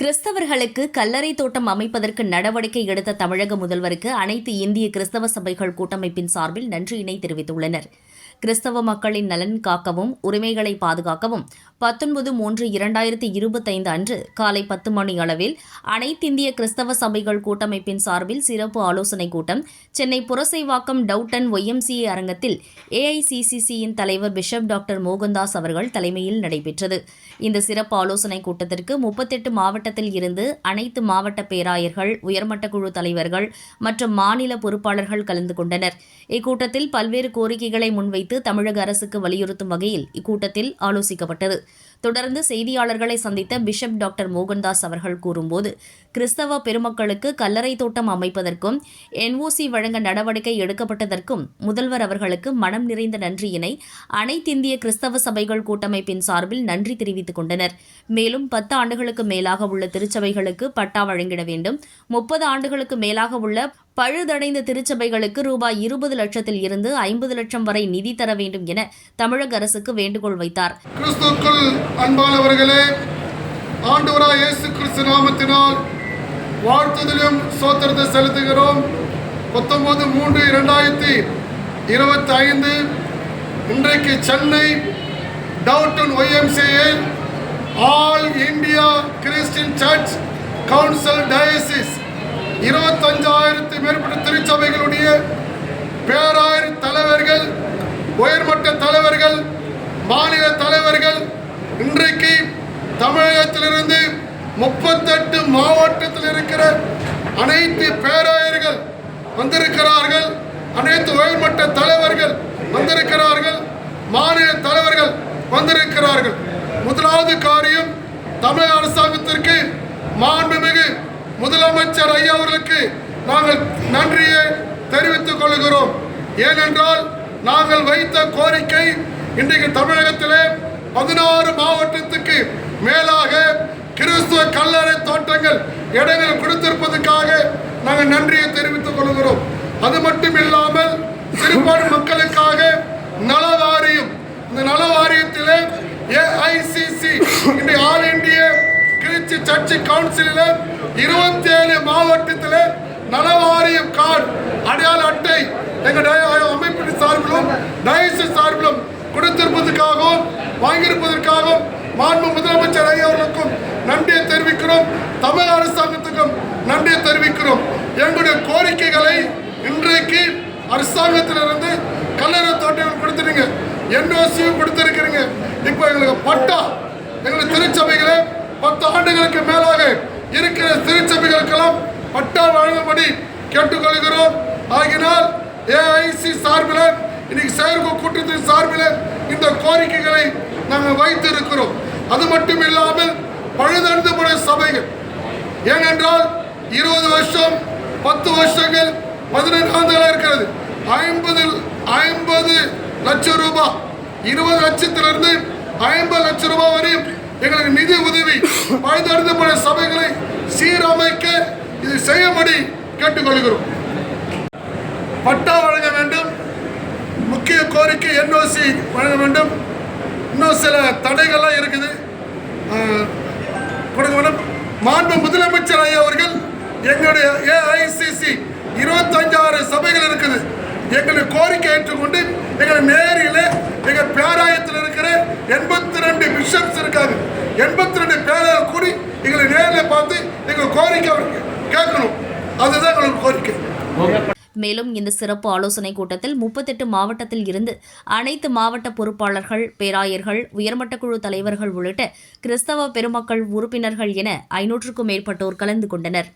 கிறிஸ்தவர்களுக்கு கல்லறை தோட்டம் அமைப்பதற்கு நடவடிக்கை எடுத்த தமிழக முதல்வருக்கு அனைத்து இந்திய கிறிஸ்தவ சபைகள் கூட்டமைப்பின் சார்பில் நன்றியினை தெரிவித்துள்ளனர். கிறிஸ்தவ மக்களின் நலன் காக்கவும் உரிமைகளை பாதுகாக்கவும் பத்தொன்பது மூன்று இரண்டாயிரத்தி இருபத்தைந்து அன்று காலை பத்து மணி அளவில் அனைத்திந்திய கிறிஸ்தவ சபைகள் கூட்டமைப்பின் சார்பில் சிறப்பு ஆலோசனைக் கூட்டம் சென்னை புரசைவாக்கம் டவுட்டன் ஒய்எம்சிஏ அரங்கத்தில் ஏஐசிசிசியின் தலைவர் பிஷப் டாக்டர் மோகன்தாஸ் அவர்கள் தலைமையில் நடைபெற்றது. இந்த சிறப்பு ஆலோசனைக் கூட்டத்திற்கு முப்பத்தெட்டு மாவட்டத்தில் இருந்து அனைத்து மாவட்ட பேராயர்கள் உயர்மட்ட குழு தலைவர்கள் மற்றும் மாநில பொறுப்பாளர்கள் கலந்து கொண்டனர். இக்கூட்டத்தில் பல்வேறு கோரிக்கைகளை முன்வைத்து தமிழக அரசுக்கு வலியுறுத்தும் வகையில் இக்கூட்டத்தில் ஆலோசிக்கப்பட்டது. தொடர்ந்து செய்தியாளர்களை சந்தித்த பிஷப் டாக்டர் மோகன்தாஸ் அவர்கள் கூறும்போது கிறிஸ்தவ பெருமக்களுக்கு கல்லறை தோட்டம் அமைப்பதற்கும் என்ஓசி வழங்க நடவடிக்கை எடுக்கப்பட்டதற்கும் முதல்வர் அவர்களுக்கு மனம் நிறைந்த நன்றியினை அனைத்திந்திய கிறிஸ்தவ சபைகள் கூட்டமைப்பின் சார்பில் நன்றி தெரிவித்துக் கொண்டனர். மேலும் பத்து ஆண்டுகளுக்கு மேலாக உள்ள திருச்சபைகளுக்கு பட்டா வழங்கிட வேண்டும். முப்பது ஆண்டுகளுக்கு மேலாக உள்ள பழுதடைந்த திருச்சபைகளுக்கு ரூபாய் இருபது லட்சத்தில் இருந்து ஐம்பது லட்சம் வரை நிதி தர வேண்டும் என தமிழக அரசுக்கு வேண்டுகோள் வைத்தார். கிறிஸ்துக்குள் அன்பானவர்களே ஆண்டவராய் இயேசு கிறிஸ்து நாமத்தினால் வாழ்த்துதலும் சோத்திரத்தை செலுத்துகிறோம். பத்தொன்பது மூன்று இரண்டாயிரத்தி இருபத்தி ஐந்து இன்றைக்கு Chennai Doveton YMCA all India Christian church council diocese இருபத்தஞ்சாயிரத்து மேற்பட்ட திருச்சபைகளுடைய பேராயர் தலைவர்கள் உயர்மட்ட தலைவர்கள் மாநில தலைவர்கள் இன்றைக்கு தமிழகத்திலிருந்து முப்பத்தெட்டு மாவட்டத்தில் இருக்கிற அனைத்து பேராயர்கள் வந்திருக்கிறார்கள். அனைத்து உயர்மட்ட தலைவர்கள் வந்திருக்கிறார்கள். மாநில தலைவர்கள் வந்திருக்கிறார்கள். முதலாவது காரியம் தமிழக அரசாங்கத்திற்கு மாண்புமிகு முதலமைச்சர் ஐயா அவர்களுக்கு நாங்கள் நன்றியை தெரிவித்துக் கொள்கிறோம். ஏனென்றால் நாங்கள் வைத்த கோரிக்கை இன்றைக்கு தமிழகத்திலே பதினாறு மாவட்டத்துக்கு மேலாக கிறிஸ்துவ கல்லறை தோட்டங்கள் இடங்கள் கொடுத்திருப்பதற்காக நாங்கள் நன்றியை தெரிவித்துக் கொள்கிறோம். அது மட்டும் இல்லாமல் சிறுபான்மை மக்களுக்காக நல வாரியம் இந்த நல வாரியத்திலே ஏஐசிசி இன்றைய ஆல் இந்திய திருச்சி சர்ச்சு கவுன்சிலில் இருபத்தி ஏழு மாவட்டத்தில் நலவாரியம் கார்டு அடையாள அட்டை எங்கள் அமைப்பின் சார்பிலும் டயசி சார்பிலும் கொடுத்திருப்பதற்காகவும் வாங்கியிருப்பதற்காகவும் மாண்பு முதலமைச்சர் ஐயா அவர்களுக்கும் நன்றியை தெரிவிக்கிறோம். தமிழக அரசாங்கத்துக்கும் நன்றியை தெரிவிக்கிறோம். எங்களுடைய கோரிக்கைகளை இன்றைக்கு அரசாங்கத்திலிருந்து கல்லறை தோட்டங்கள் கொடுத்துருங்க என்ஓசியும் கொடுத்துருக்கிறீங்க. இப்போ எங்களுக்கு பட்டா எங்களுக்கு திருச்சபை ஆண்டுகளுக்கு மேலாக இருக்கிற திருச்சபைகளுக்கெல்லாம் பட்டா வழங்கும்படி கேட்டுக்கொள்கிறோம். ஆகினால் ஏஐசி சார்பில் இன்னைக்கு செயற்கை கூட்டத்தின் சார்பில் இந்த கோரிக்கைகளை நாங்கள் வைத்திருக்கிறோம். அது மட்டும் இல்லாமல் பழுதடைந்து போன சபைகள். ஏனென்றால் இருபது வருஷம் பத்து வருஷங்கள் பதினெட்டு ஆண்டுகளாக இருக்கிறது. ஐம்பது ஐம்பது லட்சம் ரூபாய் இருபது லட்சத்திலிருந்து ஐம்பது லட்சம் ரூபாய் வரையும் எங்களுக்கு நிதி உதவி. பழுதடைந்து போன சபைகளை சீரமைக்க இது செய்யும்படி கேட்டுக்கொள்கிறோம். பட்டா வழங்க வேண்டும். முக்கிய கோரிக்கை என்ஓசி வழங்க வேண்டும். இன்னும் சில தடைகள்லாம் இருக்குது. ஆஹ், கொடுக்க வேண்டும் மாண்பு முதலமைச்சர் ஐயா அவர்கள் எங்களுடைய ஏஐசிசி இருபத்தஞ்சாறு சபைகள் இருக்குது. எங்களுடைய கோரிக்கை ஏற்றுக்கொண்டு எங்கள் நேரில் எங்கள் பேராயத்தில் இருக்கிற எண்பத்தி ரெண்டு பிஷப்ஸ் இருக்காங்க. எண்பத்தி ரெண்டு பேரர் கூடி எங்களை நேரில் பார்த்து எங்கள் கோரிக்கை அவருக்கு கேட்கணும். அதுதான் எங்களுக்கு கோரிக்கை. மேலும் இந்த சிறப்பு ஆலோசனைக் கூட்டத்தில் முப்பத்தெட்டு மாவட்டத்தில் இருந்து அனைத்து மாவட்ட பொறுப்பாளர்கள் பேராயர்கள் உயர்மட்ட குழு தலைவர்கள் உள்ளிட்ட கிறிஸ்தவ பெருமக்கள் உறுப்பினர்கள் என ஐநூற்றுக்கும் மேற்பட்டோர் கலந்து கொண்டனர்.